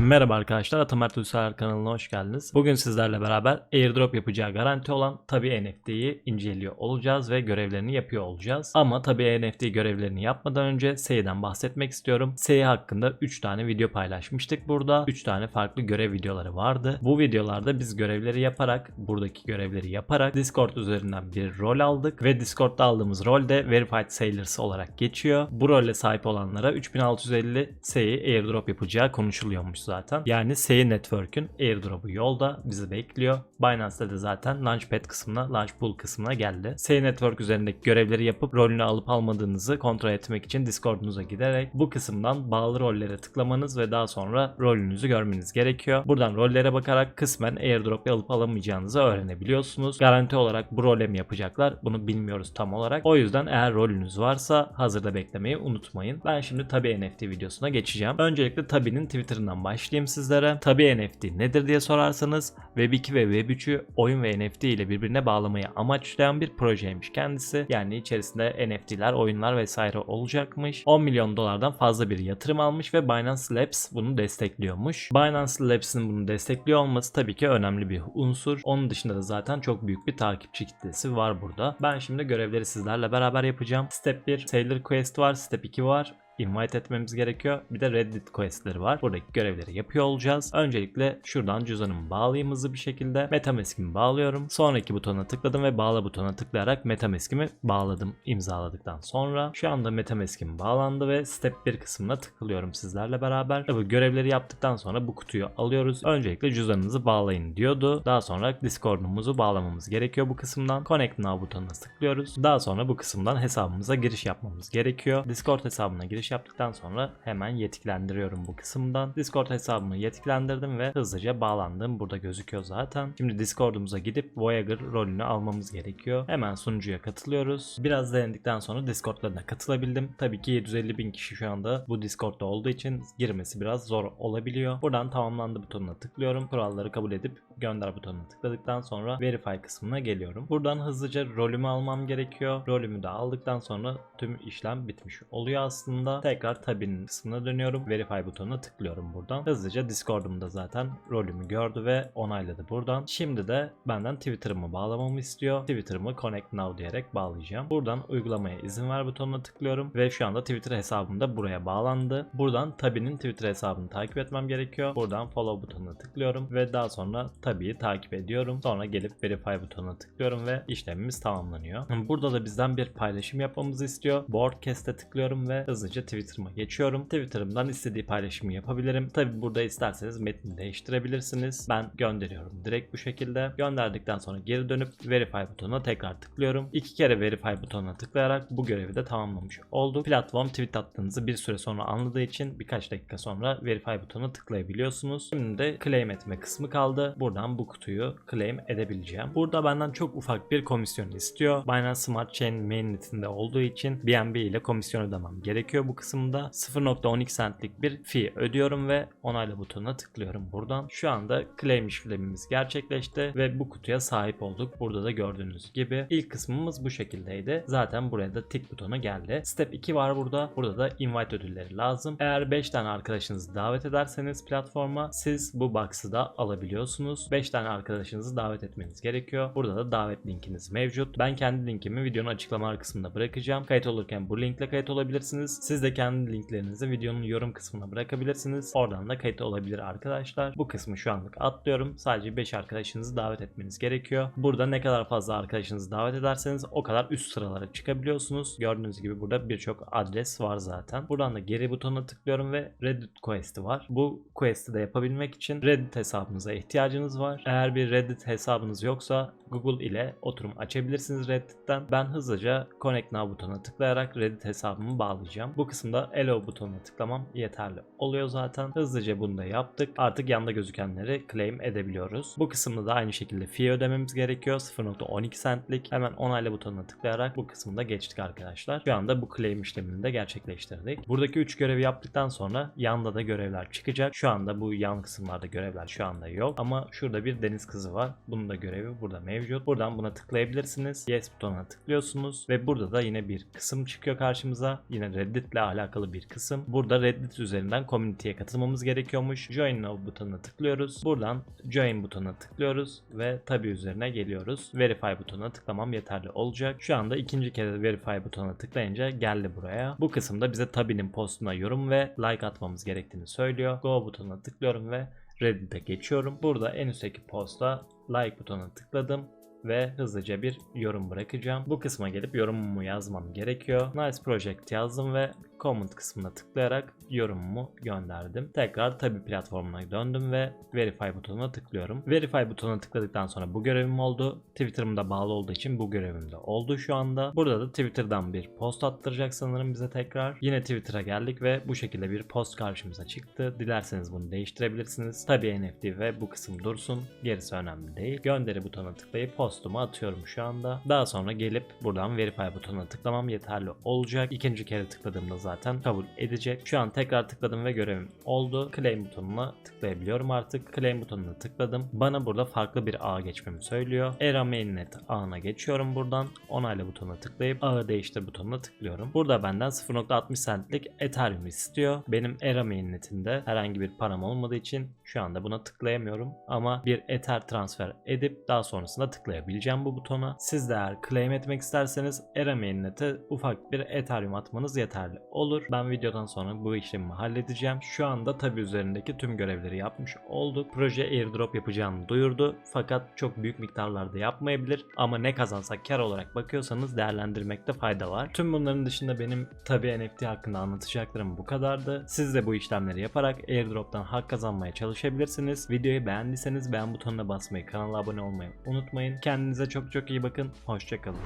Merhaba arkadaşlar, Atamer Uysal kanalına hoş geldiniz. Bugün sizlerle beraber airdrop yapacağı garanti olan Tabi NFT'yi inceliyor olacağız ve görevlerini yapıyor olacağız. Ama Tabi NFT görevlerini yapmadan önce Sey'den bahsetmek istiyorum. Sey hakkında 3 tane video paylaşmıştık burada. 3 tane farklı görev videoları vardı. Bu videolarda biz görevleri yaparak, buradaki görevleri yaparak Discord üzerinden bir rol aldık ve Discord'da aldığımız rol de Verified Sailors olarak geçiyor. Bu role sahip olanlara 3650 Sey airdrop yapacağı konuşuluyormuş zaten. Yani Sey Network'ün airdrop'u yolda bizi bekliyor. Binance'de de zaten Launchpad kısmına, Launch Pool kısmına geldi. Sey Network üzerindeki görevleri yapıp rolünü alıp almadığınızı kontrol etmek için Discord'unuza giderek bu kısımdan bağlı rollere tıklamanız ve daha sonra rolünüzü görmeniz gerekiyor. Buradan rollere bakarak kısmen airdrop alıp alamayacağınızı öğrenebiliyorsunuz. Garanti olarak bu role mi yapacaklar bunu bilmiyoruz tam olarak. O yüzden eğer rolünüz varsa hazırda beklemeyi unutmayın. Ben şimdi Tabi NFT videosuna geçeceğim. Öncelikle Tabi'nin Twitter'ından başlayayım sizlere. Tabi NFT nedir diye sorarsanız Web2 ve Web3'ü oyun ve NFT ile birbirine bağlamayı amaçlayan bir projeymiş kendisi. Yani içerisinde NFT'ler, oyunlar vesaire olacakmış. 10 milyon dolardan fazla bir yatırım almış ve Binance Labs bunu destekliyormuş. Binance Labs'in bunu destekliyor olması tabii ki önemli bir unsur. Onun dışında da zaten çok büyük bir takipçi kitlesi var burada. Ben şimdi görevleri sizlerle beraber yapacağım. Step 1 Sailor Quest var, Step 2 var invite etmemiz gerekiyor. Bir de Reddit questleri var. Buradaki görevleri yapıyor olacağız. Öncelikle şuradan cüzdanımı bağlayayım hızlı bir şekilde. Metamask'imi bağlıyorum. Sonraki butona tıkladım ve bağla butona tıklayarak Metamask'imi bağladım imzaladıktan sonra. Şu anda Metamask'im bağlandı ve step 1 kısmına tıklıyorum sizlerle beraber. Bu görevleri yaptıktan sonra bu kutuyu alıyoruz. Öncelikle cüzdanınızı bağlayın diyordu. Daha sonra Discord'umuzu bağlamamız gerekiyor bu kısımdan. Connect Now butonuna tıklıyoruz. Daha sonra bu kısımdan hesabımıza giriş yapmamız gerekiyor. Discord hesabına giriş yaptıktan sonra hemen yetiklendiriyorum bu kısımdan. Discord hesabımı yetiklendirdim ve hızlıca bağlandım. Burada gözüküyor zaten. Şimdi Discord'umuza gidip Voyager rolünü almamız gerekiyor. Hemen sunucuya katılıyoruz. Biraz denedikten sonra Discord'larına katılabildim. Tabii ki 750 bin kişi şu anda bu Discord'da olduğu için girmesi biraz zor olabiliyor. Buradan tamamlandı butonuna tıklıyorum. Kuralları kabul edip gönder butonuna tıkladıktan sonra Verify kısmına geliyorum. Buradan hızlıca rolümü almam gerekiyor. Rolümü de aldıktan sonra tüm işlem bitmiş oluyor aslında. Tekrar tabinin kısmına dönüyorum. Verify butonuna tıklıyorum buradan. Hızlıca Discord'umda zaten rolümü gördü ve onayladı buradan. Şimdi de benden Twitter'ımı bağlamamı istiyor. Twitter'ımı Connect Now diyerek bağlayacağım. Buradan uygulamaya izin ver butonuna tıklıyorum ve şu anda Twitter hesabım da buraya bağlandı. Buradan Tabi'nin Twitter hesabını takip etmem gerekiyor. Buradan follow butonuna tıklıyorum ve daha sonra Tabi'yi takip ediyorum. Sonra gelip Verify butonuna tıklıyorum ve işlemimiz tamamlanıyor. Burada da bizden bir paylaşım yapmamızı istiyor. Broadcast'e tıklıyorum ve hızlıca Twitter'ıma geçiyorum. Twitter'ımdan istediği paylaşımı yapabilirim. Tabi burada isterseniz metni değiştirebilirsiniz. Ben gönderiyorum direkt bu şekilde. Gönderdikten sonra geri dönüp Verify butonuna tekrar tıklıyorum. İki kere Verify butonuna tıklayarak bu görevi de tamamlamış olduk. Platform tweet attığınızı bir süre sonra anladığı için birkaç dakika sonra Verify butonuna tıklayabiliyorsunuz. Şimdi de claim etme kısmı kaldı. Buradan bu kutuyu claim edebileceğim. Burada benden çok ufak bir komisyon istiyor. Binance Smart Chain mainnetinde olduğu için BNB ile komisyon ödemem gerekiyor bu kısımda 0.12 centlik bir fee ödüyorum ve onayla butonuna tıklıyorum buradan. Şu anda claim işlemimiz gerçekleşti ve bu kutuya sahip olduk. Burada da gördüğünüz gibi ilk kısmımız bu şekildeydi. Zaten buraya da tick butonu geldi. Step 2 var burada. Burada da invite ödülleri lazım. Eğer 5 tane arkadaşınızı davet ederseniz platforma siz bu box'ı da alabiliyorsunuz. 5 tane arkadaşınızı davet etmeniz gerekiyor. Burada da davet linkiniz mevcut. Ben kendi linkimi videonun açıklama kısmında bırakacağım. Kayıt olurken bu linkle kayıt olabilirsiniz. Siz de kendi linklerinizi videonun yorum kısmına bırakabilirsiniz. Oradan da kayıt olabilir arkadaşlar. Bu kısmı şu anlık atlıyorum. Sadece 5 arkadaşınızı davet etmeniz gerekiyor. Burada ne kadar fazla arkadaşınızı davet ederseniz o kadar üst sıralara çıkabiliyorsunuz. Gördüğünüz gibi burada birçok adres var zaten. Buradan da geri butonuna tıklıyorum ve Reddit quest'i var. Bu quest'i de yapabilmek için Reddit hesabınıza ihtiyacınız var. Eğer bir Reddit hesabınız yoksa Google ile oturum açabilirsiniz Reddit'ten. Ben hızlıca Connect Now butonuna tıklayarak Reddit hesabımı bağlayacağım. Bu kısımda Allow butonuna tıklamam yeterli oluyor zaten. Hızlıca bunu da yaptık. Artık yanda gözükenleri claim edebiliyoruz. Bu kısımda da aynı şekilde fee ödememiz gerekiyor. 0.12 centlik. Hemen onayla butonuna tıklayarak bu kısmında geçtik arkadaşlar. Şu anda bu claim işlemini de gerçekleştirdik. Buradaki 3 görevi yaptıktan sonra yanda da görevler çıkacak. Şu anda bu yan kısımlarda görevler şu anda yok. Ama şurada bir deniz kızı var. Bunun da görevi burada mevcut. Buradan buna tıklayabilirsiniz. Yes butonuna tıklıyorsunuz ve burada da yine bir kısım çıkıyor karşımıza. Yine Reddit ile alakalı bir kısım. Burada Reddit üzerinden community'ye katılmamız gerekiyormuş. Join now butonuna tıklıyoruz. Buradan join butonuna tıklıyoruz ve tabi üzerine geliyoruz. Verify butonuna tıklamam yeterli olacak. Şu anda ikinci kere verify butonuna tıklayınca geldi buraya. Bu kısımda bize tabinin postuna yorum ve like atmamız gerektiğini söylüyor. Go butonuna tıklıyorum ve Reddit'e geçiyorum. Burada en üstteki posta like butonuna tıkladım ve hızlıca bir yorum bırakacağım. Bu kısma gelip yorumumu yazmam gerekiyor. Nice Project yazdım ve comment kısmına tıklayarak yorumumu gönderdim. Tekrar tabi platformuna döndüm ve verify butonuna tıklıyorum. Verify butonuna tıkladıktan sonra bu görevim oldu. Twitter'ım da bağlı olduğu için bu görevim de oldu şu anda. Burada da Twitter'dan bir post attıracak sanırım bize tekrar. Yine Twitter'a geldik ve bu şekilde bir post karşımıza çıktı. Dilerseniz bunu değiştirebilirsiniz. Tabi NFT ve bu kısım dursun. Gerisi önemli değil. Gönderi butonuna tıklayıp postumu atıyorum şu anda. Daha sonra gelip buradan verify butonuna tıklamam yeterli olacak. İkinci kere tıkladığımda zaten kabul edecek. Şu an tekrar tıkladım ve görevim oldu. Claim butonuna tıklayabiliyorum artık. Claim butonuna tıkladım. Bana burada farklı bir ağa geçmemi söylüyor. Era mainnet ağına geçiyorum buradan. Onayla butonuna tıklayıp ağı değiştir butonuna tıklıyorum. Burada benden 0.60 centlik Ethereum istiyor. Benim Era mainnetinde herhangi bir param olmadığı için şu anda buna tıklayamıyorum. Ama bir Ether transfer edip daha sonrasında tıklayabileceğim bu butona. Siz de eğer claim etmek isterseniz Era mainnet'e ufak bir Ethereum atmanız yeterli olur. Ben videodan sonra bu işlemi halledeceğim. Şu anda tabi üzerindeki tüm görevleri yapmış olduk. Proje airdrop yapacağını duyurdu. Fakat çok büyük miktarlarda yapmayabilir. Ama ne kazansak kar olarak bakıyorsanız değerlendirmekte fayda var. Tüm bunların dışında benim tabi NFT hakkında anlatacaklarım bu kadardı. Siz de bu işlemleri yaparak airdroptan hak kazanmaya çalışabilirsiniz. Videoyu beğendiyseniz beğen butonuna basmayı, kanala abone olmayı unutmayın. Kendinize çok çok iyi bakın. Hoşçakalın.